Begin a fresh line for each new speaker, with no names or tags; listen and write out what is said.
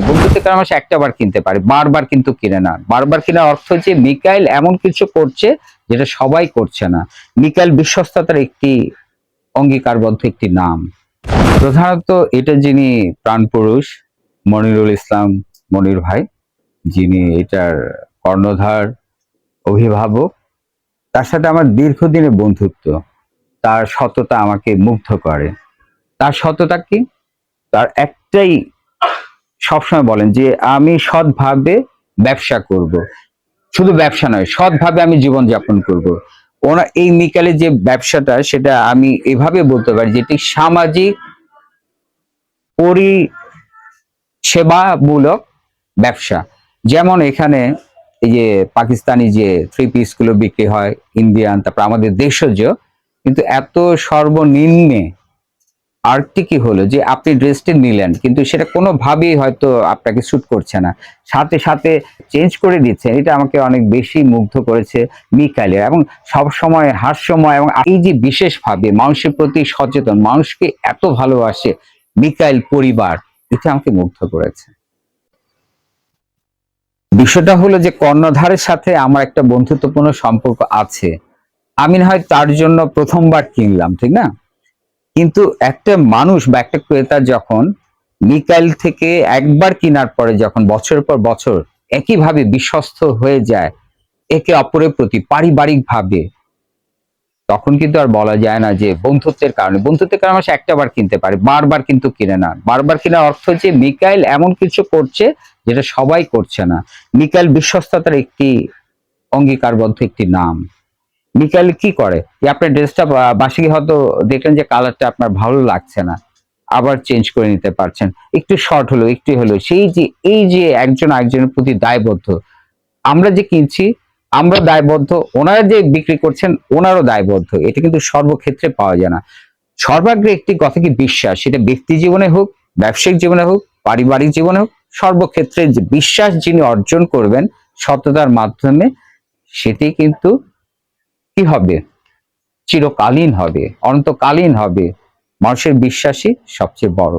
বন্ধুত্বের কারণে একটা বার কিনতে পারে? বারবার কিন্তু কিনে না। বারবার কেনার অর্থ যে মিকাইল এমন কিছু করছে যেটা সবাই করছে না। মিকাইল বিশ্বস্ততার একটি অঙ্গীকারবদ্ধ একটি নাম। প্রধানত এটা যিনি প্রাণপুরুষ, মনিরুল ইসলাম মনির ভাই, যিনি এটার কর্ণধার, অভিভাবক, তার সাথে আমার দীর্ঘদিনের বন্ধুত্ব। তার সততা আমাকে মুগ্ধ করে। তার সততা কি? তার একটাই সবসময় বলেন যে আমি সৎভাবে ব্যবসা করব। শুধু ব্যবসা নয়, সৎভাবে আমি জীবন যাপন করব। ওনার এই মিকালে যে ব্যবসাটা, সেটা আমি এভাবে বলতে পারি যেটি সামাজিক পরিষেবামূলক ব্যবসা। যেমন এখানে এই যে পাকিস্তানি যে থ্রি পিসগুলো বিক্রি হয় ইন্ডিয়ান তারপর আমাদের দেশজ, কিন্তু এত সর্বনিম্নে আরটি কি হলো যে আপনি ড্রেসটি নিলেন, কিন্তু সেটা কোনোভাবেই হয়তো আপনাকে স্যুট করছে না। সাথে সাথে চেঞ্জ করে দিচ্ছেন, এটা আমাকে অনেক বেশি মুগ্ধ করেছে মিকাইলের। এবং সব সময় হাস্যময় এবং এই যে বিশেষভাবে মানুষের প্রতি সচেতন, মানুষকে এত ভালোবাসে মিকাইল পরিবার, এটা আমাকে মুগ্ধ করেছে। বিষয়টা হলো যে কর্ণধারের সাথে আমার একটা বন্ধুত্বপূর্ণ সম্পর্ক আছে। আমি না হয় তার জন্য প্রথমবার কিনলাম, ঠিক না? কিন্তু একটা মানুষ বা একটা ক্রেতা যখন মিকাইল থেকে একবার কেনার পরে যখন বছরের পর বছর একইভাবে বিশ্বস্ত হয়ে যায়, একে অপরের প্রতি পারিবারিক ভাবে তখন কিন্তু আর বলা যায় না যে বন্ধুত্বের কারণে। বন্ধুত্বের কারণে মানুষ একটা বার কিনতে পারে, বারবার কিন্তু কিনে না। বারবার কেনার অর্থ যে মিকাইল এমন কিছু করছে যেটা সবাই করছে না। মিকাইল বিশ্বস্ততার একটি অঙ্গীকারবদ্ধ একটি নাম। মিকাইল কি করে? যে আপনার ড্রেসটা বাসে গিয়ে হয়তো দেখলেন যে কালারটা আপনার ভালো লাগছে না। আবার চেঞ্জ করে নিতে পারছেন। একটু শর্ট হলো একটু হলো সেই যে, এই যে একজন একজনের প্রতি দায়বদ্ধ, আমরা যে কিনছি, আমরা দায়বদ্ধ, ওনারা যে বিক্রি করছেন, ওনারও দায়বদ্ধ। এটা কিন্তু সর্বক্ষেত্রে পাওয়া যায় না। সর্বাগ্রে একটি কথা কি বিশ্বাস? সেটা ব্যক্তি জীবনে হোক, ব্যবসায়িক জীবনে হোক, পারিবারিক জীবনে হোক, সর্বক্ষেত্রে যে বিশ্বাস যিনি অর্জন করবেন সততার মাধ্যমে, সেটি কিন্তু কি হবে? চিরকালীন হবে অনন্তকালীন হবে। মানুষের বিশ্বাসই সবচেয়ে বড়।